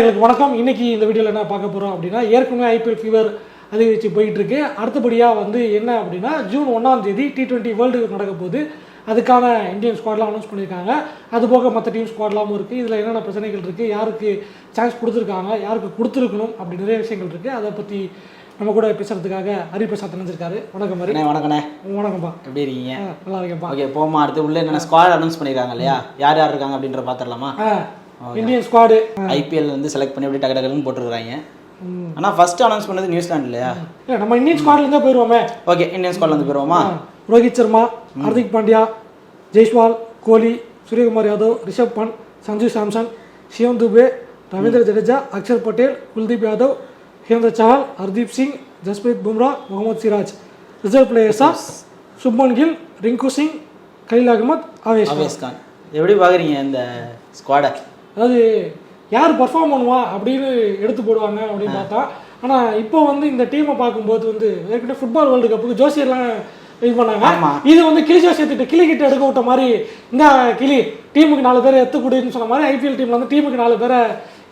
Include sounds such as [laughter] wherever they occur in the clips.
நேயர்களுக்கு வணக்கம். இன்னைக்கு இந்த வீடியோவில் என்ன பார்க்க போகிறோம் அப்படின்னா ஏற்கனவே ஐபிஎல் ஃபீவர் அதிகரித்து போயிட்டு இருக்கு அடுத்தபடியாக வந்து என்ன அப்படின்னா ஜூன் ஒன்றாம் தேதி டி டுவெண்ட்டி வேர்ல்டு கப் நடக்க போகுது. அதுக்கான இந்தியன் ஸ்குவாட்லாம் அனௌன்ஸ் பண்ணியிருக்காங்க. அது போக மற்ற டீம் ஸ்குவாட்லாமும் இருக்குது இதில் என்னென்ன பிரச்சனைகள் இருக்குது யாருக்கு சான்ஸ் கொடுத்துருக்காங்க யாருக்கு கொடுத்துருக்கணும் அப்படி நிறைய விஷயங்கள் இருக்குது அதை பற்றி நம்ம கூட பேசுறதுக்காக ஹரிபிரசாத் நினைச்சிருக்காரு வணக்கம் அண்ணே வணக்கண்ணே. வணக்கம்ப்பா. எப்படி இருக்கீங்க? நல்லா இருக்கேன்ப்பா. ஓகே போமா அடுத்து உள்ள என்னென்ன ஸ்குவாட் அனௌன்ஸ் பண்ணிருக்காங்க இல்லையா? யார் யார் இருக்காங்க அப்படின்ற பாத்திரலாமா ஆ இந்தியன் ஸ்குவாடு ஐபிஎல் வந்து செலக்ட் பண்ணி அப்படி டக்கு டக்குன்னு போட்டுருக்காங்க ஆனா ஃபர்ஸ்ட் அனௌன்ஸ் பண்ணது நியூசிலாந்து இல்லையா? இல்லை நம்ம இந்தியன் ஸ்குவாட்லேருந்தே போயிடுவோமே ஓகே இந்தியன் ஸ்குவாட்ல வந்து போயிருவோமா? ரோஹித் சர்மா ஹர்திக் பாண்டியா ஜெய்ஸ்வால் கோலி சூரியகுமார் யாதவ் ரிஷப் பண்ட் சஞ்சு சாம்சன் சிவம் துபே ரவீந்திர ஜடேஜா அக்ஷர் பட்டேல் குல்தீப் யாதவ் ஹேந்திர சஹால் ஹர்தீப் சிங் ஜஸ்பிரீத் பும்ரா முகமது சிராஜ். ரிசர்வ் பிளேயர்ஸா சுப்மன் கில் ரிங்கு சிங் கலீல் அகமத் ஆவேஷ் அவேஸ் கான். எப்படி பாக்குறீங்க இந்த ஸ்குவாடை அதாவது யார் பர்ஃபார்ம் பண்ணுவா அப்படின்னு எடுத்து போடுவாங்க அப்படின்னு பார்த்தா ஆனால் இப்போ வந்து இந்த டீமை பார்க்கும்போது வந்து ஏற்கனவே ஃபுட்பால் வேர்ல்டு கப்புக்கு ஜோசியர்லாம் இது பண்ணாங்க. இது வந்து கிளி ஜோசியத்திட்ட கிளி கிட்ட எடுக்க விட்ட மாதிரி இந்த கிளி டீமுக்கு நாலு பேரை எத்து கொடுன்னு சொன்ன மாதிரி ஐபிஎல் டீம்ல வந்து டீமுக்கு நாலு பேரை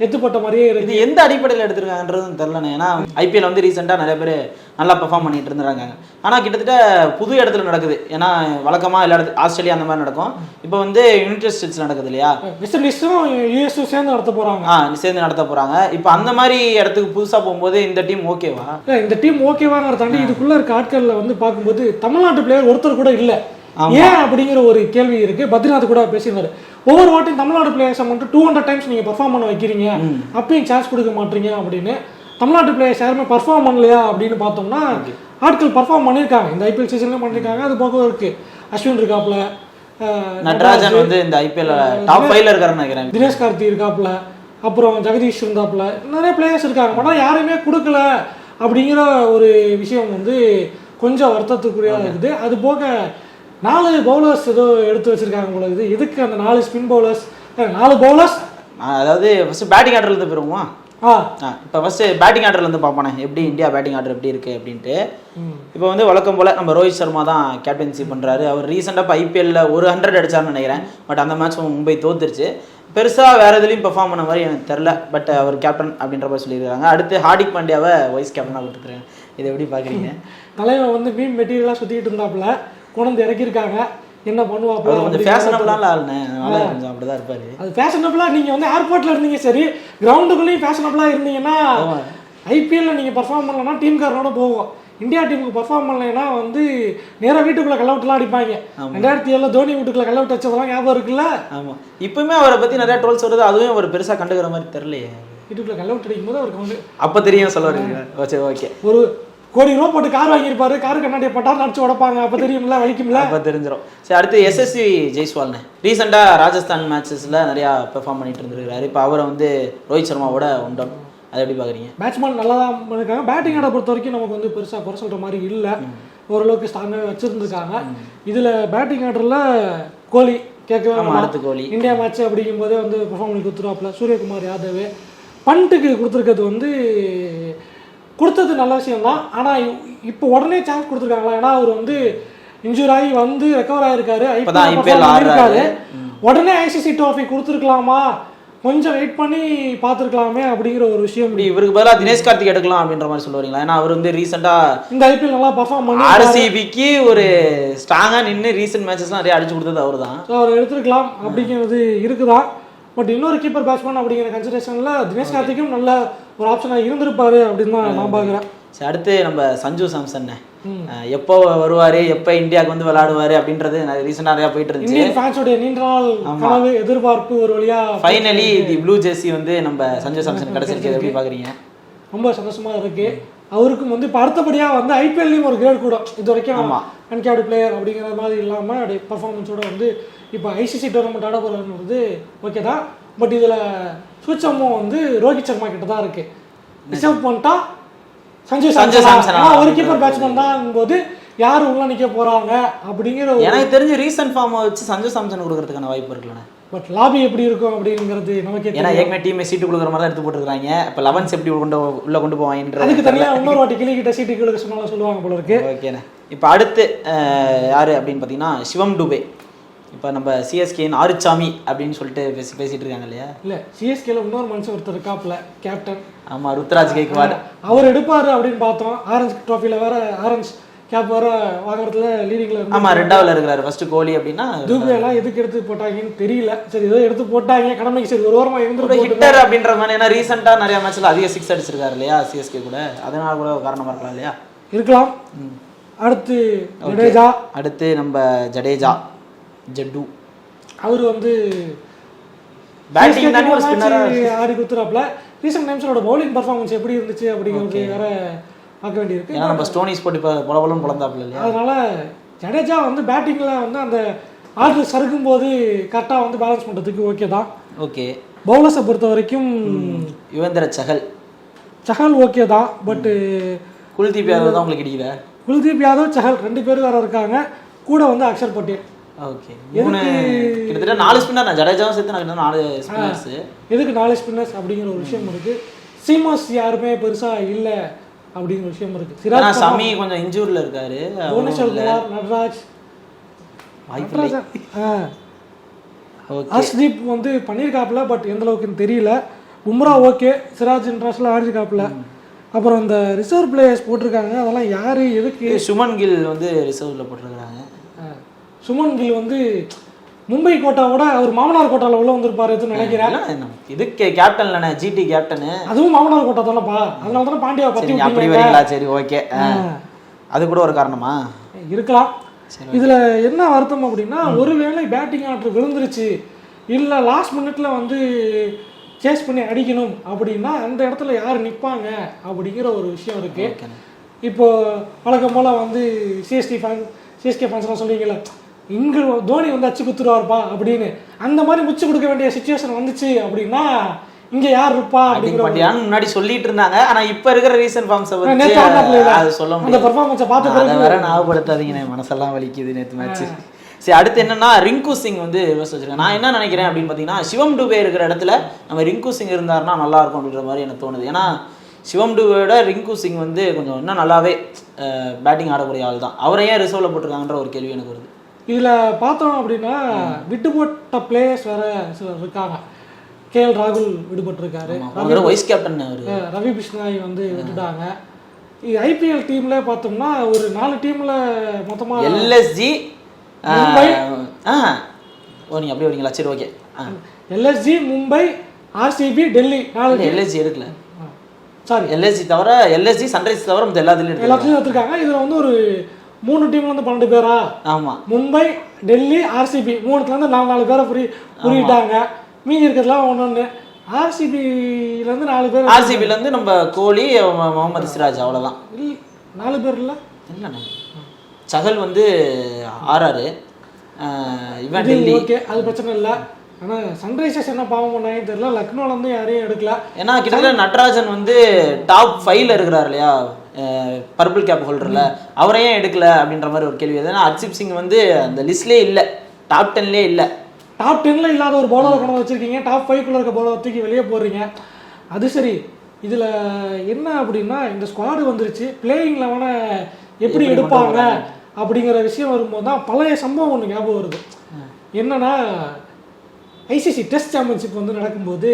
எத்துப்பட்ட மாதிரியே இருக்கு. இது எந்த அடிப்படையில் எடுத்திருக்காங்கன்றதும் தெரிலண்ணே ஏன்னா ஐபிஎல் வந்து ரீசெண்டாக நிறைய பேர் நல்லா பெர்ஃபார்ம் பண்ணிட்டு இருந்துறாங்க. ஆனால் கிட்டத்தட்ட புது இடத்துல நடக்குது. ஏன்னா வழக்கமாக எல்லா இடத்து ஆஸ்திரேலியா அந்த மாதிரி நடக்கும். இப்போ வந்து யுனைடெட் ஸ்டேட்ஸ் நடக்குது இல்லையா? இண்டீஸும் யூஎஸும் சேர்ந்து நடத்த போறாங்க. ஆ சேர்ந்து நடத்த போறாங்க. இப்போ அந்த மாதிரி இடத்துக்கு புதுசா போகும்போது இந்த டீம் ஓகேவா இந்த டீம் ஓகேவாங்கிறத தாண்டி இதுக்குள்ள இருக்க ஆட்கள்ல வந்து பார்க்கும்போது தமிழ்நாட்டு பிளேயர் ஒருத்தர் கூட இல்ல. ஏன் அப்படிங்கிற ஒரு கேள்வி இருக்கு. பத்ரிநாத் கூட பேசியிருந்தாரு. ஒவ்வொரு வாட்டியும் தமிழ்நாடு பிளேயர்ஸை மட்டும் டூ ஹண்ட்ரட் டைம்ஸ் நீங்க பெர்ஃபார்ம் பண்ண வைக்கிறீங்க. அப்பயும் சான்ஸ் கொடுக்க மாட்டீங்க அப்படின்னு தமிழ்நாட்டு பிளேயர்ஸ் யாருமே பர்ஃபார்ம் பண்ணலையா அப்படின்னு பார்த்தோம்னா ஆட்கள் பர்ஃபார்ம் பண்ணியிருக்காங்க. இந்த ஐபிஎல் சீசன்லயும் பண்ணியிருக்காங்க. அது போக இருக்கு. அஸ்வின் இருக்காப்ல அஹ், நட்ராஜன் வந்து இந்த ஐபிஎல் டாப் ஃபைவ்ல இருக்காருன்னு நினைக்கிறேன். தினேஷ் கார்த்தி இருக்காப்புல அப்புறம் ஜெகதீஷ் இருந்தாப்புல நிறைய பிளேயர்ஸ் இருக்காங்க. ஆனால் யாருமே கொடுக்கல அப்படிங்கிற ஒரு விஷயம் வந்து கொஞ்சம் வருத்தத்துக்குரியதாக இருக்குது அது போக நாலு பவுலர்ஸ் ஏதோ எடுத்து வச்சிருக்காங்க போல இருக்குது. எதுக்கு அந்த நாலு ஸ்பின் பவுலர்ஸ் நாலு பவுலர்ஸ் அதாவது ஃபர்ஸ்ட் பேட்டிங் ஆர்டர்ல இருந்து போயிருவோமா ஆ இப்போ ஃபர்ஸ்ட் பேட்டிங் ஆர்டர்ல இருந்து பார்ப்போனே எப்படி இந்தியா பேட்டிங் ஆர்டர் எப்படி இருக்கு அப்படின்ட்டு. இப்போ வந்து வழக்கம் போல நம்ம ரோஹித் சர்மா தான் கேப்டன்சி பண்றாரு. அவர் ரீசெண்டாக இப்போ ஐபிஎல்ல ஒரு ஹண்ட்ரட் அடிச்சாருன்னு நினைக்கிறேன். பட் அந்த மேட்ச் மும்பை தோத்துருச்சு. பெருசா வேற எதுலையும் பெர்ஃபார்ம் பண்ண மாதிரி எனக்கு தெரில பட் அவர் கேப்டன் அப்படின்ற மாதிரி சொல்லியிருக்காங்க. அடுத்து ஹார்திக் பாண்டியாவை வைஸ் கேப்டனாக விட்டுருக்காங்க இதை எப்படி பார்க்குறீங்க? தலைவன் வந்து மீன் மெட்டீரியலாக சுற்றிட்டு இருந்தாப்புல கொண்டு இறக்கியிருக்காங்க. என்ன பண்ணுவாப்புல அவர் கொஞ்சம் ஃபேஷனபிளான ஆளுண்ணே அதனால கொஞ்சம் அப்படிதான் இருப்பாரு. அது ஃபேஷனபிளாக நீங்கள் வந்து ஏர்போர்ட்டில் இருந்தீங்க சரி. கிரவுண்டுக்குள்ளேயும் ஃபேஷனபிளாக இருந்தீங்கன்னா ஐபிஎல்ல நீங்கள் பர்ஃபார்ம் பண்ணலன்னா டீம்காரனோட போகும். இந்தியா டீமுக்கு பர்ஃபார்ம் பண்ணலைன்னா வந்து நேராக வீட்டுக்குள்ளே கல்லவுட்லாம் அடிப்பாங்க. ரெண்டாயிரத்தி ஏழில் தோனி வீட்டுக்குள்ளே கல்லவுட் வச்சதெல்லாம் ஞாபகம் இருக்குல்ல? ஆமா. இப்பவுமே அவரை பத்தி நிறைய ட்ரோல்ஸ் வருது அதுவும் அவர் பெருசா கண்டுக்கிற மாதிரி தெரியலையே. வீட்டுக்குள்ளே கல்லவுட் அடிக்கும் போது அவருக்கு வந்து அப்ப தெரியும் சொல்ல வரீங்க. Okay okay. ஒரு கோடி ரூபா போட்டு கார் வாங்கியிருப்பாரு. கார் கண்ணாடியை பட்டாலும் அடிச்சு உடப்பாங்க. அப்போ தெரியும்ல வலிக்கும்ல? அப்ப தெரிஞ்சிடும் சரி அடுத்து எஸ்எஸ்சி ஜெய்ஸ்வால்னு. ரீசெண்டா ராஜஸ்தான் மேட்சஸ்ல நிறைய பெர்ஃபார்ம் பண்ணிட்டு இருந்திருக்காரு இப்போ அவரை வந்து ரோஹித் சர்மாவோட உண்டோம். அதை எப்படி பாக்குறீங்க? பேட்ஸ்மேன் நல்லா தான் பண்ணிருக்காங்க. பேட்டிங் ஆட பொறுத்த வரைக்கும் நமக்கு வந்து பெருசாக குறை சொல்கிற மாதிரி இல்லை. ஓரளவுக்கு ஸ்ட்ராங்காக வச்சுருந்துருக்காங்க. இதில் பேட்டிங் ஆர்டரில் கோலி கேட்கவே. அடுத்து கோலி. இந்தியா மேட்ச் அப்படிங்கும்போதே வந்து பெர்ஃபார்ம் பண்ணி கொடுத்துருவாப்புல. சூரியகுமார் யாதவ். பண்ட்டுக்கு கொடுத்துருக்கிறது வந்து கொடுத்தது நல்ல விஷயம் தான் ஆனால் இப்போ உடனே சான்ஸ் கொடுத்துருக்காங்களா? ஏன்னா அவர் வந்து இன்ஜூர் ஆகி வந்து ரெக்கவர் பண்ணியிருக்காரு. ஆடுறாரு. உடனே ஐசிசி ட்ராஃபி கொடுத்துருக்கலாமா? கொஞ்சம் வெயிட் பண்ணி பார்த்துருக்கலாமே அப்படிங்கிற ஒரு விஷயம். இப்படி இவருக்கு பதிலாக தினேஷ் கார்த்திக் எடுக்கலாம் அப்படின்ற மாதிரி சொல்ல வரீங்களா ஏன்னா அவர் வந்து ரீசெண்டா இந்த ஐபிஎல் நல்லா பர்ஃபார்ம் பண்ணி ஆர்சிபிக்கு ஒரு ஸ்ட்ராங்கா நின்று ரீசெண்ட் மேட்சஸ்லாம் நிறைய அடிச்சு கொடுத்தது அவர் தான் ஸோ அவர் எடுத்துருக்கலாம் அப்படிங்கிறது இருக்குதான். பட் இன்னொரு கீப்பர் பேட்ஸ்மேன் அப்படிங்கிற கன்சிடரேஷனில் தினேஷ் கார்த்திக்கும் நல்ல ஒரு ஆப்ஷனாக இருந்திருப்பாரு அப்படின்னு தான் நான் பார்க்குறேன் சரி அடுத்து நம்ம சஞ்சு சாம்சன் எப்போ வருவாரு எப்போ இந்தியாவுக்கு வந்து விளையாடுவாரு அப்படின்றது ரீசெண்டாக நிறையா போயிட்டு இருந்துச்சு. ஃபேன்ஸோடைய நீண்ட நாள் கனவு எதிர்பார்ப்பு ஒரு வழியா ஃபைனலி தி ப்ளூ ஜெர்சி வந்து நம்ம சஞ்சு சாம்சன் [laughs] கிடைச்சிருக்கு எப்படி பாக்குறீங்க? ரொம்ப சந்தோஷமா இருக்கு. அவருக்கும் வந்து இப்போ அடுத்தபடியாக வந்து ஐபிஎல்லையும் ஒரு கிரேட் கூட. இது வரைக்கும் ஆமா. அன்கேடு பிளேயர் அப்படிங்கிற மாதிரி இல்லாமல் அப்படியே பர்ஃபார்மன்ஸோட வந்து இப்போ ஐசிசி டோர்னமெண்ட் ஆட போகிறது ஓகே தான். பட் இதில் சூச்சமும் வந்து ரோஹித் சர்மா கிட்ட தான் இருக்கு. ரிசர்வ் பண்ணிட்டா சஞ்சு சஞ்சு சாம்சன் சாம்சனா? ஒரு கீப்பர் பேட்ஸ்மேன் தான் போது யார் உள்ள நிக்க போறாங்க அப்படிங்கிற எனக்கு தெரிஞ்சு ரீசன்ட் ஃபார்மை வச்சு சஞ்சு சாம்சன் கொடுக்கறதுக்கான வாய்ப்பு இருக்குல்லண்ணே. பட் லாபி எப்படி இருக்கும் அப்படிங்கிறது நமக்கே ஏன்னா ஏற்கனவே டீம் சீட்டு கொடுக்குற மாதிரி தான் எடுத்து போட்டுருக்காங்க இப்போ லெவன்ஸ் எப்படி கொண்டு உள்ள கொண்டு போவாங்கன்றது அதுக்கு தனியா இன்னொரு வாட்டி கிளி கிட்ட சீட்டு கிழக்கு சொன்னாலும் சொல்லுவாங்க போல இருக்கு. ஓகேண்ணே இப்போ அடுத்து யாரு அப்படின்னு பார்த்தீங்கன்னா சிவம் டுபே. இப்போ நம்ம சிஎஸ்கேன் ஆறுச்சாமி அப்படின்னு சொல்லிட்டு பேசி பேசிட்டு இருக்காங்க இல்லையா? இல்ல சிஎஸ்கேல இன்னொரு மனுஷன் ஒருத்தர் இருக்காப்ல கேப்டன் ஆமா ருத்ராஜ் கேக்வாட் அவர் எடுப்பாரு அப்படின்னு பார்த்தோம். ஆரஞ்சு ட்ராஃபில வேற ஆரஞ்சு கேப் வேற வாங்குறதுல லீடிங்ல ஆமா ரெண்டாவில் இருக்கிறாரு. ஃபர்ஸ்ட் கோலி அப்படின்னா தூபே எல்லாம் எதுக்கு எடுத்து போட்டாங்கன்னு தெரியல. சரி ஏதோ எடுத்து போட்டாங்க கடமைக்கு சரி ஒரு ஓரமா ஒரு இருந்துட்டு ஹிட்டர் அப்படின்ற மாதிரி ஏன்னா ரீசெண்டாக நிறைய மேட்ச்ல அதிக சிக்ஸ் அடிச்சிருக்காரு இல்லையா சிஎஸ்கே கூட. அதனால கூட ஒரு காரணமா இருக்கலாம் இல்லையா? இருக்கலாம். அடுத்து ஜடேஜா. அடுத்து நம்ம ஜடேஜா ஜட்டு. அவர் வந்து பேட்டிங் ஆடி குத்துறாப்ல ரீசெண்ட் டைம்ஸோட பவுலிங் பர்ஃபார்மன்ஸ் எப்படி இருந்துச்சு அப்படிங்கிறது வேற பார்க்க வேண்டியிருக்கு. ஏன்னா நம்ம ஸ்டோனிஸ் போட்டு இப்போ பொலபலன்னு பிறந்தாப்புல இல்லையா? அதனால ஜடேஜா வந்து பேட்டிங்ல வந்து அந்த ஆர்டர் சறுக்கும் போது கரெக்டாக வந்து பேலன்ஸ் பண்ணுறதுக்கு ஓகே தான். ஓகே பவுலர்ஸை பொறுத்த வரைக்கும் யுவேந்திர சஹல். சஹல் ஓகே தான் பட்டு குல்தீப் யாதவ் தான் உங்களுக்கு இடிக்கல குல்தீப் யாதவ் சஹல் ரெண்டு பேர் வேற இருக்காங்க. கூட வந்து அக்ஷர் பட்டேல் ஓகே மூணு கிட்டத்தட்ட நாலு ஸ்பின்னர் நான் ஜடேஜாவும் சேர்த்து நான் நாலு ஸ்பின்னர்ஸ் எதுக்கு நாலு ஸ்பின்னர்ஸ் அப்படிங்கிற ஒரு விஷயம் இருக்கு. சீமாஸ் யாருமே பெருசா இல்ல. அப்படிங்கிற விஷயம் இருக்கு. சிராஜ் சமி கொஞ்சம் இன்ஜூர்ல இருக்காரு. புவனேஸ்வர் குமார் நடராஜ். ஹர்ஷ்தீப் வந்து பண்ணியிருக்காப்புல பட் எந்த அளவுக்குன்னு தெரியல. உம்ரா ஓகே சிராஜ் இன்ட்ரெஸ்ட்ல ஆடிருக்காப்புல அப்புறம் இந்த ரிசர்வ் பிளேயர்ஸ் போட்டிருக்காங்க. அதெல்லாம் யாரு எதுக்கு? சுமன் கில் வந்து ரிசர்வ்ல போட்டிருக்காங்க. சுமன் கில் வந்து மும்பை கோட்டாவோட அவர் மாமனார் கோட்டால உள்ள வந்திருப்பாருன்னு நினைக்கிறேன். இதுக்கு கேப்டன் இல்லைண்ணே ஜிடி கேப்டனு அதுவும் மாமனார் கோட்டா தானப்பா அதனால தானே பாண்டியா பத்தி அப்படி. வரீங்களா? சரி ஓகே அது கூட ஒரு காரணமா? இருக்கலாம். இதுல என்ன வருத்தம் அப்படின்னா ஒருவேளை பேட்டிங் ஆர்டர் விழுந்துருச்சு இல்ல லாஸ்ட் மினிட்ல வந்து சேஸ் பண்ணி அடிக்கணும் அப்படின்னா அந்த இடத்துல யார் நிப்பாங்க அப்படிங்கிற ஒரு விஷயம் இருக்கு. ஓகேண்ணே இப்போ வழக்கம் போல வந்து சிஎஸ்டி ஃபேன் சிஎஸ்கே ஃபேன்ஸ்லாம் சொல்லுவீங்கல்ல இங்க தோனி வந்து அச்சு குத்துருவார்ப்பா அப்படின்னு அந்த மாதிரி முச்சு கொடுக்க வேண்டிய சுச்சுவேஷன் வந்துச்சு அப்படின்னா இங்க யார் இருப்பா அப்படிங்கிற முன்னாடி சொல்லிட்டு இருந்தாங்க. ஆனா இப்ப இருக்கிற ரீசன் ஃபார்ம்ஸை? அது சொல்ல அந்த பெர்ஃபார்மன்ஸை பார்த்த அதை வேற ஞாபகப்படுத்தாதீங்க மனசெல்லாம் வலிக்குது நேத்து மேட்ச் சரி அடுத்து என்னன்னா ரிங்கு சிங் வந்து ரிவர்ஸ் வச்சிருக்கேன். நான் என்ன நினைக்கிறேன் அப்படின்னு பார்த்தீங்கன்னா சிவம் டுபே இருக்கிற இடத்துல நம்ம ரிங்கு சிங் இருந்தாருன்னா நல்லா இருக்கும் அப்படின்ற மாதிரி எனக்கு தோணுது. ஏன்னா சிவம் டுபேயோட ரிங்கு சிங் வந்து கொஞ்சம் இன்னும் நல்லாவே பேட்டிங் ஆடக்கூடிய ஆள் தான் அவரை ஏன் ரிசர்வ்ல போட்டிருக்காங்கன்ற ஒரு கேள்வி எனக்கு வருது. இதுல பார்த்தோம் அப்படின்னா விட்டு போட்ட பிளேயர்ஸ் வேற சிலர் இருக்காங்க. கேஎல் ராகுல் விடுபட்டிருக்காரு. வைஸ் கேப்டன் ரவி பிஷ்னாய் வந்து விட்டுட்டாங்க. ஐபிஎல் டீம்ல பார்த்தோம்னா ஒரு நாலு டீம்ல மொத்தமா எல்எஸ்ஜி மும்பை. ஆ. ஓ நீங்க அப்படியே வரீங்களா சரி okay LSG Mumbai RCB Delhi நாலு எல்எஸ்ஜி எடுக்கல. சாரி எல்எஸ்ஜி தவிர எல்எஸ்ஜி சன்ரைஸ் தவிர மத்த எல்லாத்துலயும் எடுக்கல எல்லாத்தையும் எடுத்திருக்காங்க. இதுல வந்து ஒரு மூணு டீம்ல இருந்து பன்னெண்டு பேரா? ஆமா. மும்பை டெல்லி ஆர்சிபி மூணுத்துல இருந்து நாலு நாலு பேரை புரி புரியிட்டாங்க. மீதி இருக்கிறதுலாம் ஒன்று ஒன்று ஆர்சிபில இருந்து நாலு பேர் ஆர்சிபில இருந்து நம்ம கோலி முகமது சிராஜ் அவ்வளவுதான். இல்ல, நாலு பேர் இல்ல? இல்லைண்ணே. சகல் வந்து ஆறாரு. இவன் டெல்லி. ஓகே அது பிரச்சனை இல்லை. ஆனா சன்ரைசர்ஸ் என்ன பாவம் பண்ணாங்கன்னு தெரியல. லக்னோல இருந்து யாரையும் எடுக்கல. ஏன்னா கிட்டத்தட்ட நட்ராஜன் வந்து டாப் ஃபைவ்ல இருக்கிறார் இல்லையா? பர்பிள் கேப் ஹோல்டர்ல அவரை ஏன் எடுக்கல அப்படின்ற மாதிரி ஒரு கேள்வி ஏன்னா ஹர்ஷிப் சிங் வந்து அந்த லிஸ்ட்லேயே இல்லை. டாப் டென்லேயே இல்லை. டாப் டென்ல இல்லாத ஒரு பவுலரை கொண்டு வச்சிருக்கீங்க. டாப் ஃபைவ்க்குள்ள இருக்க பவுலரை தூக்கி வெளியே போடுறீங்க. அது சரி. இதுல என்ன அப்படின்னா இந்த ஸ்குவாடு வந்துருச்சு. பிளேயிங் லெவனை எப்படி எடுப்பாங்க அப்படிங்கிற விஷயம் வரும்போது தான் பழைய சம்பவம் ஒன்று ஞாபகம் வருது. என்னன்னா ஐசிசி டெஸ்ட் சாம்பியன்ஷிப் வந்து நடக்கும்போது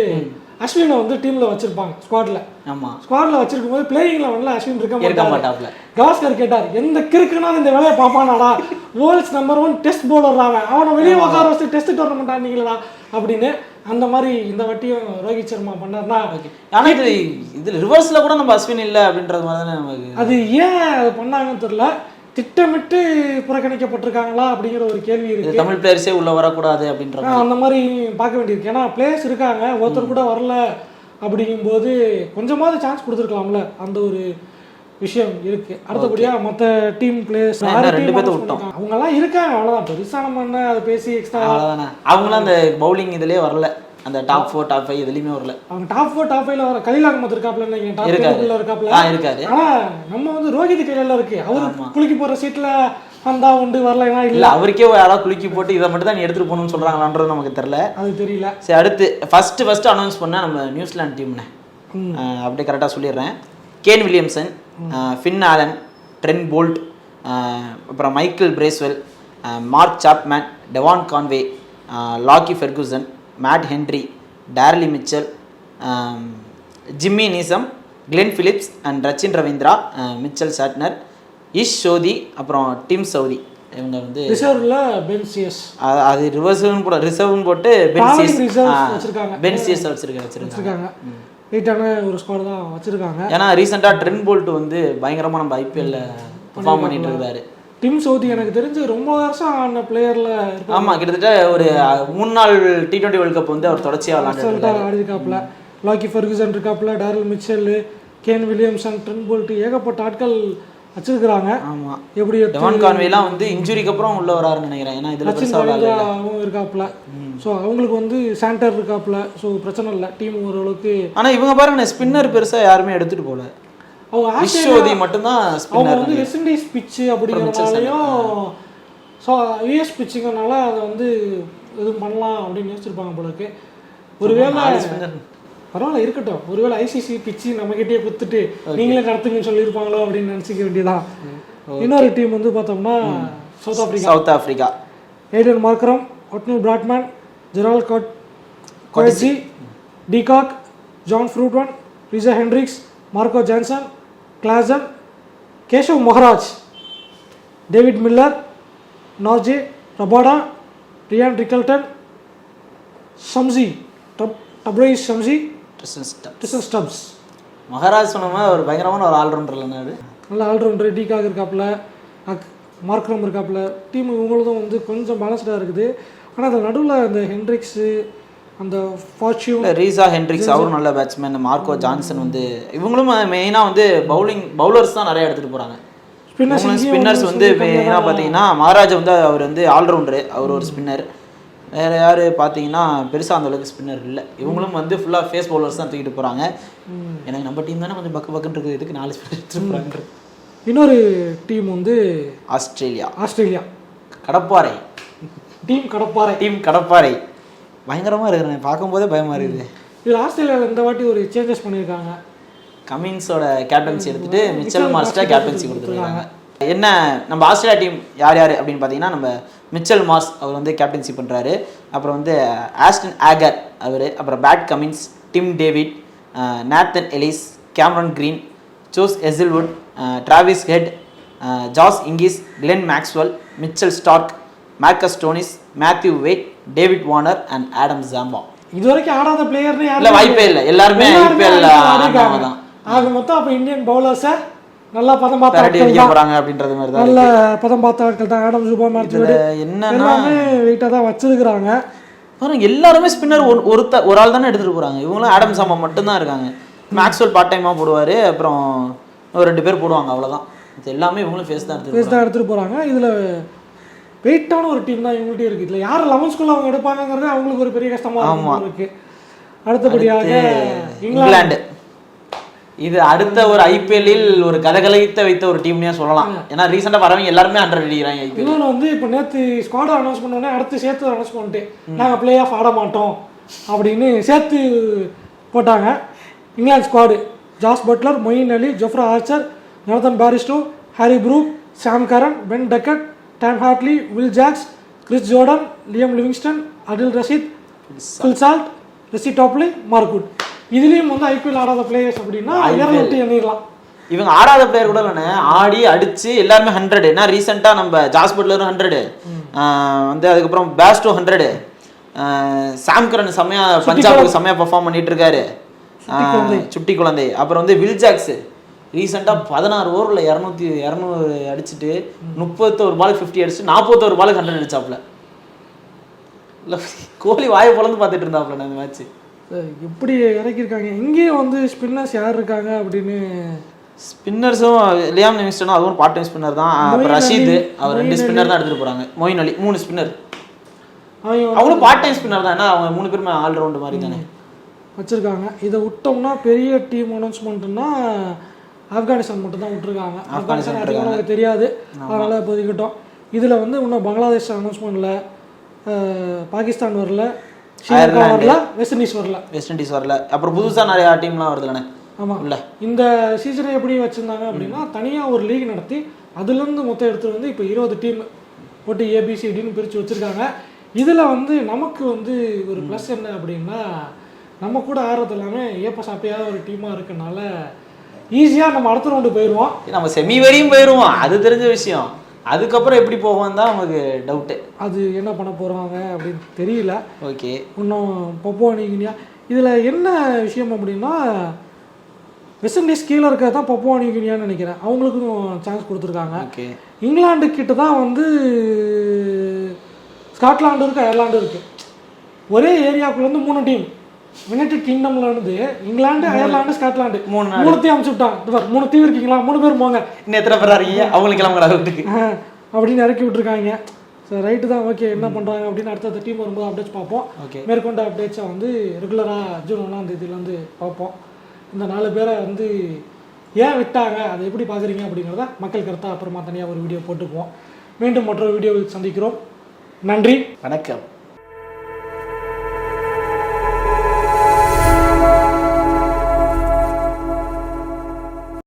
அஸ்வினை வந்து டீம்ல வச்சிருப்பாங்க ஸ்குவாட்ல ஆமா. ஸ்குவாட்ல வச்சிருக்கும் போது பிளேயிங் லெவன்ல அஸ்வின் இருக்க இருக்க மாட்டாப்ல கவாஸ்கர் கேட்டார் எந்த கிறுக்குனா இந்த வேலையை பார்ப்பானாடா? World's number one test bowler அவன்? அவனை வெளியே உட்கார வச்சு டெஸ்ட் டோர்னமெண்ட் ஆனீங்களா அப்படின்னு அந்த மாதிரி இந்த வாட்டியும் ரோஹித் சர்மா பண்ணார்னா ஆனா இது இது ரிவர்ஸ்ல கூட நம்ம அஸ்வின் இல்ல அப்படின்றது மாதிரி தானே நமக்கு அது ஏன் அது பண்ணாங்கன்னு தெரியல. திட்டமிட்டு புறக்கணிக்கப்பட்டிருக்காங்களா அப்படிங்கிற ஒரு கேள்வி இருக்கு. தமிழ் பிளேயர்ஸே உள்ள வரக்கூடாது அப்படின்ற அந்த மாதிரி பார்க்க வேண்டியிருக்கு. ஏன்னா பிளேயர்ஸ் இருக்காங்க ஒருத்தர் கூட வரல அப்படிங்கும்போது கொஞ்சமாவது சான்ஸ் கொடுத்துருக்கலாம்ல அந்த ஒரு விஷயம் இருக்கு. அடுத்தபடியா மத்த டீம் பிளேயர்ஸ் ரெண்டு பேர்த்த விட்டோம். அவங்க எல்லாம் இருக்காங்க அவ்வளவுதான். பெருசா நம்ம என்ன அதை பேசி எக்ஸ்ட்ரா அவ்வளவுதானே. அவங்களும் அந்த பவுலிங் இதுலயே வரல. அந்த டாப் ஃபோர் டாப் ஃபைவ் எதுலயுமே வரல. அவங்க டாப் ஃபோர் டாப் ஃபைவ்ல வர கலில் அகமது இருக்காப்ல இருக்காரு. இருக்காப்ல ஆ இருக்காரு ஆனா நம்ம வந்து ரோஹித் கையில இருக்கு. அவரு. குளிக்க போற சீட்ல வந்தா உண்டு வரலைன்னா இல்ல அவருக்கே ஆளா குலுக்கி போட்டு இதை மட்டும் தான் நீ எடுத்துட்டு போகணும்னு சொல்றாங்களான்றது நமக்கு தெரியல. அது தெரியல. சரி அடுத்து. ஃபர்ஸ்ட் ஃபர்ஸ்ட் அனௌன்ஸ் பண்ண நம்ம நியூசிலாந்து டீம்னே. அப்படியே கரெக்டாக சொல்லிடுறேன். Kane Williamson Finn Allen Trent Boult அப்புறம் Michael Bracewell Mark Chapman Devon Conway Lockie Ferguson Matt Henry Daryl Mitchell Jimmy Neesham Glenn Phillips and Rachin Ravindra Mitchell Santner Ish Sodhi அப்புறம் dim Saudi இவங்க வந்து ரிசர்வ்ல பென்சியஸ் அது ரிவர்ஸ்னு போட ரிசர்வ்னு போட்டு reserves வச்சிருக்காங்க. பென்சியஸ் வச்சிருக்க வச்சிருக்காங்க. வச்சிருக்காங்க. வெயிட்டான ஒரு ஸ்குவாட் தான் வச்சிருக்காங்க. ஏன்னா ரீசெண்டாக ட்ரெண்ட் போல்ட் வந்து பயங்கரமா நம்ம ஐபிஎல்ல பெர்ஃபார்ம் பண்ணிட்டு இருக்காரு. டிம் சவுதி எனக்கு தெரிஞ்சு ரொம்ப வருஷம் ஆன பிளேயர்ல இருக்க ஆமா கிட்டத்தட்ட ஒரு மூணு நாள் டி டுவெண்ட்டி வேர்ல்ட் கப் வந்து அவர் தொடர்ச்சியா விளாண்டுட்டு ரிசல்ட்டாக ஆடி இருக்காப்புல லாக்கி ஃபெர்குசன் இருக்காப்புல Daryl Mitchell Kane Williamson Trent Boult ஏகப்பட்ட ஆட்கள் வச்சிருக்கிறாங்க. ஆமா. எப்படி டெவான் கான்வேலாம் வந்து இன்ஜுரிக்கு அப்புறம் உள்ள வராருன்னு நினைக்கிறேன். ஏன்னா இதுல ரவீந்திராவும் இருக்காப்புல. ஸோ அவங்களுக்கு வந்து சாண்டர் இருக்காப்புல. ஸோ பிரச்சனை இல்லை. டீம் ஓரளவுக்கு ஆனா இவங்க பாருங்க ஸ்பின்னர் பெருசா யாருமே எடுத்துட்டு போல அவங்க விஸ்வதி மட்டும்தான் அவங்க வந்து வெஸ்ட் இண்டீஸ் பிச்சு அப்படிங்கிறனாலையும் ஸோ யூஎஸ் பிச்சுங்கிறனால அதை வந்து எதுவும் பண்ணலாம் அப்படின்னு யோசிச்சிருப்பாங்க போல இருக்கு. ஒருவேளை பரவாயில்ல இருக்கட்டும். ஒருவேளை ஐசிசி பிச்சு நம்மகிட்டயே குத்துட்டு நீங்களே நடத்துங்கன்னு சொல்லியிருப்பாங்களோ அப்படின்னு நினச்சிக்க வேண்டியதான் இன்னொரு டீம் வந்து பார்த்தோம்னா South Africa South Africa Aiden Markram Ottneil Baartman Gerald God Coetzee de Kock Bjorn Fortuin Reeza Hendricks Marco Jansen Klaasen Keshav Maharaj David Miller Nortje Rabada Ryan Rickelton Shamsi dub Tabraiz Shamsi Tristan Stubbs Maharaj சொன்னோமா ஒரு பயங்கரமான ஒரு allrounder இல்லைனாரு நல்ல allrounder de Kock இருக்காப்புல அக் Markram இருக்காப்புல team இவங்களும் வந்து கொஞ்சம் பேலன்ஸ்டாக இருக்குது. ஆனால் அதில் நடுவில் அந்த ஹென்ட்ரிக்ஸு அந்த ஃபார்ச்சூன் ரீசா ஹென்ட்ரிக்ஸ் அவரும் நல்ல பேட்ஸ்மேன் மார்க்கோ ஜான்சன் வந்து இவங்களும் மெயினாக வந்து பவுலிங் பவுலர்ஸ் தான் நிறைய எடுத்துட்டு போறாங்க. ஸ்பின்னர்ஸ் ஸ்பின்னர்ஸ் வந்து மெயினாக பார்த்தீங்கன்னா மகாராஜ் வந்து அவர் வந்து ஆல்ரவுண்டரு அவர் ஒரு ஸ்பின்னர் வேற யார் பார்த்தீங்கன்னா பெருசாக அந்த அளவுக்கு ஸ்பின்னர் இல்லை. இவங்களும் வந்து ஃபுல்லாக ஃபேஸ் பவுலர்ஸ் தான் தூக்கிட்டு போகிறாங்க எனக்கு நம்ம டீம் தானே கொஞ்சம் பக்கு பக்குன்னு இருக்குது. இதுக்கு நாலு ஸ்பின்னர் எடுத்துட்டு போகிறாங்க இன்னொரு டீம் வந்து ஆஸ்திரேலியா. ஆஸ்திரேலியா. கடப்பாறை. டீம் கடப்பாறை. டீம் கடப்பாறை. பயங்கரமாக இருக்கிறேன். பார்க்கும்போதே பயமாக இருக்குது. இதில் ஆஸ்திரேலியாவில் இந்த வாட்டி ஒரு சேஞ்சஸ் பண்ணியிருக்காங்க. கமின்ஸோட கேப்டன்சி எடுத்துட்டு மிச்சல் மார்ஸ்டர் கேப்டன்சி கொடுத்துருக்காங்க. என்ன நம்ம ஆஸ்திரேலியா டீம் யார் யார் அப்படின்னு பார்த்தீங்கன்னா நம்ம மிச்சல் மார்ஸ் அவர் வந்து கேப்டன்சி பண்ணுறாரு அப்புறம் வந்து ஆஸ்டன் ஆகர் அவர் அப்புறம் Pat Cummins Tim David Nathan Ellis Cameron Green Josh Hazlewood Travis Head Josh Inglis Glenn Maxwell Mitchell Starc Marcus Stoinis Matthew Wade David Warner and Adam Zampa இது வரைக்கும் ஆடாத பிளேயர்னு இல்லை யாரும் வாய்ப்பே இல்லை. எல்லாருமே ஐபிஎல் தான். ஆக மொத்தம் அப்போ இந்தியன் பவுலர்ஸை நல்லா பதம் பார்த்த போறாங்க அப்படின்றது மாதிரி தான் நல்ல பதம் பார்த்த ஆட்கள் தான். ஆடம் மேத்யூ இதுல என்னன்னா வெயிட்டாக தான் வச்சிருக்கிறாங்க. பாருங்க எல்லாருமே ஸ்பின்னர் ஒரு ஒருத்த ஒரு ஆள் தானே எடுத்துட்டு போறாங்க. இவங்களும் ஆடம் சாமா மட்டும்தான் இருக்காங்க. மேக்ஸ்வெல் பார்ட் டைமா போடுவாரு. அப்புறம் ஒரு ரெண்டு பேர் போடுவாங்க அவ்வளவுதான். இது எல்லாமே இவங்களும் ஃபேஸ் தான் எடுத்துட்டு பேஸ் தான் எடுத்துகிட்டு போகிறாங்க இதில் வெயிட்டான ஒரு டீம் தான் இவங்கள்ட்ட இருக்குது இதில் யார் லெவன்ஸ்குள்ள அவங்க எடுப்பாங்கங்கிறது அவங்களுக்கு ஒரு பெரிய கஷ்டமாக இருக்கு அடுத்தபடியாக. இங்கிலாந்து. இது அடுத்த ஒரு ஐபிஎல்லில் ஒரு கதகலைத்த வைத்த ஒரு டீம்னே சொல்லலாம். ஏன்னா ரீசெண்டா வரவங்க எல்லாருமே ஹண்ட்ரட் அடிக்கிறாங்க இன்னொன்று வந்து இப்போ நேற்று ஸ்குவாடை அனௌன்ஸ் பண்ணோடனே அடுத்து சேர்த்து அனௌன்ஸ் பண்ணிட்டு நாங்கள் பிளே ஆஃப் ஆட மாட்டோம் அப்படின்னு சேர்த்து போட்டாங்க. England squad Jos Buttler Moeen Ali Jofra Archer Jonathan Bairstow Harry Brook Sam Curran Ben Duckett Tom Hartley Will Jacks Chris Jordan Liam Livingstone Adil Rashid Phil Salt Reece Topley Mark Wood இதுலேயும் வந்து IPL ஆடாத players அப்படின்னா இரநூத்தி எண்ணிடலாம். இவங்க ஆடாத player கூட இல்லைண்ணே. ஆடி அடிச்சு எல்லாருமே ஹண்ட்ரட் ஏன்னா ரீசெண்டாக நம்ம ஜாஸ் பட்லரும் ஹண்ட்ரடு வந்து அதுக்கப்புறம் பேஸ்டோ ஹண்ட்ரடு சாம்கரன் செம்மையா பஞ்சாபுக்கு செம்மையா பெர்ஃபார்ம் பண்ணிட்டு இருக்காரு. சுட்டி குழந்தை. அப்புறம் வந்து வில் ஜாக்ஸ் ரீசெண்டாக பதினாறு ஓவரில் இரநூத்தி இரநூறு அடிச்சுட்டு முப்பத்தோரு பால் ஃபிஃப்டி அடிச்சு நாற்பத்தோரு பாலுக்கு ஹண்ட்ரட் அடிச்சாப்புல. இல்லை கோலி வாயை பொழந்து பார்த்துட்டு இருந்தாப்புல அந்த மேட்ச் எப்படி இறக்கியிருக்காங்க. இங்கேயும் வந்து ஸ்பின்னர்ஸ் யார் இருக்காங்க அப்படின்னு ஸ்பின்னர்ஸும் லியாம் லிவிங்ஸ்டனும் அதுவும் பார்ட் டைம் ஸ்பின்னர் தான். அப்புறம் ரஷீத் அவர் ரெண்டு ஸ்பின்னர் தான் எடுத்துட்டு போறாங்க. மொயின் அலி மூணு ஸ்பின்னர் அவங்க அவங்களும் பார்ட் டைம் ஸ்பின்னர் தான். ஏன்னா அவங்க மூணு பேருமே ஆல் ரவுண்டு மாதிரி தானே. வச்சிருக்காங்க. இதை விட்டோம்னா பெரிய டீம் அனௌன்ஸ்மெண்ட்னா ஆப்கானிஸ்தான் மட்டும் தான் விட்டுருக்காங்க. ஆப்கானிஸ்தான் அதிகம் நமக்கு தெரியாது. அதனால இப்போதைக்கிட்டோம் இதில் வந்து இன்னும் பங்களாதேஷ் அனௌன்ஸ் பண்ணல பாகிஸ்தான் வரல ஸ்ரீலங்கா வரல வெஸ்ட் இண்டீஸ் வரல. வெஸ்ட் இண்டீஸ் வரல. அப்புறம் புதுசா நிறைய டீம்லாம் வருதுலண்ணே ஆமாம் உள்ள. இந்த சீசனை எப்படி வச்சுருந்தாங்க அப்படின்னா தனியாக ஒரு லீக் நடத்தி அதுலேருந்து மொத்தம் எடுத்துட்டு வந்து இப்போ இருபது டீம் போட்டு ஏபிசிடின்னு பிரித்து வச்சுருக்காங்க. இதில் வந்து நமக்கு வந்து ஒரு ப்ளஸ் என்ன அப்படின்னா நம்ம கூட ஆடுறது எல்லாமே ஏப்ப சாப்பியாத ஒரு டீமாக இருக்கனால ஈஸியாக நம்ம அடுத்த ரவுண்டு போயிடுவோம் நம்ம செமி வரையும் போயிடுவோம் அது தெரிஞ்ச விஷயம். அதுக்கப்புறம் எப்படி போவோம் தான் நமக்கு டவுட்டு அது என்ன பண்ண போகிறாங்க அப்படின்னு தெரியல. ஓகே இன்னும் பொப்போ நீங்கினியா இதில் என்ன விஷயம் அப்படின்னா வெஸ்ட் இண்டீஸ் கீழே இருக்கிறது தான் பொப்போ நீங்கினியான்னு நினைக்கிறேன். அவங்களுக்கும் சான்ஸ் கொடுத்துருக்காங்க. ஓகே இங்கிலாந்து கிட்ட தான் வந்து ஸ்காட்லாண்டு இருக்கு அயர்லாண்டு இருக்கு. ஒரே ஏரியாக்குள்ள இருந்து மூணு டீம் யுனைடெட் கிங்டம்ல இருந்து இங்கிலாந்து அயர்லாந்து ஸ்காட்லாந்து மூணு மூணுத்தையும் அமுச்சு விட்டான் மூணு தீவு இருக்கீங்களா? மூணு பேர் போங்க. இன்னும் எத்தனை பேர் இருக்கீங்க அவங்களுக்கு கிளம்புறா வீட்டுக்கு ஆஹ், அப்படின்னு இறக்கி விட்டுருக்காங்க. சரி ரைட்டு தான். ஓகே என்ன பண்ணுறாங்க அப்படின்னு அடுத்த டீம் வரும்போது அப்டேட்ஸ் பார்ப்போம். ஓகே மேற்கொண்ட அப்டேட்ஸை வந்து ரெகுலராக ஜூன் ஒன்றாம் தேதியிலேருந்து பார்ப்போம். இந்த நாலு பேரை வந்து ஏன் விட்டாங்க? அதை எப்படி பார்க்குறீங்க அப்படிங்கிறத மக்கள் கருத்தா அப்புறமா தனியாக ஒரு வீடியோ போட்டுக்குவோம். மீண்டும் மற்றொரு வீடியோவில் சந்திக்கிறோம். நன்றி. வணக்கம்.